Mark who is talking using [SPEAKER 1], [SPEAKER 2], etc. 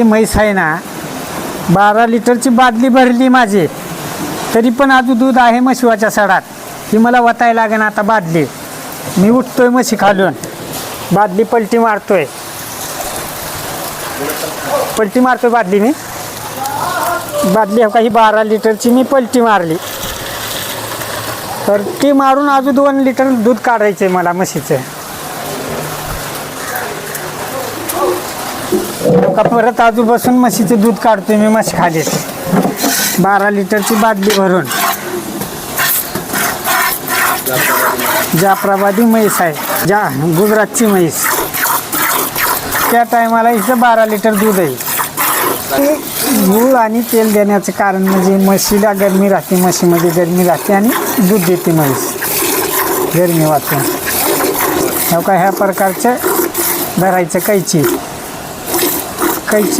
[SPEAKER 1] जी म्हैस आहे ना बारा लिटरची बादली भरली माझी. तरी पण अजून दूध आहे म्हशिवाच्या सडात. ती मला वताय लागेल आता बादली. मी उठतोय म्हशी खालून. बादली पलटी मारतोय. पलटी मारतोय बादली मी बादली हो बारा लिटरची मी पलटी मारली. तर ती मारून अजून दोन लिटर दूध काढायचं आहे मला म्हशीचं. का परत आजूपासून म्हशीचं दूध काढतोय मी म्हशी खाली बारा लिटरची बादली भरून. जाफराबादी म्हैस आहे. जा गुजरातची म्हैस. त्या टायमाला इथं बारा लिटर दूध आहे. गूळ आणि तेल देण्याचं कारण म्हणजे म्हशीला गरमी राहते म्हशीमध्ये गरमी राहते आणि दूध देते म्हैस. गरमी वाचून हो का ह्या प्रकारचं भरायचं कैची. कैची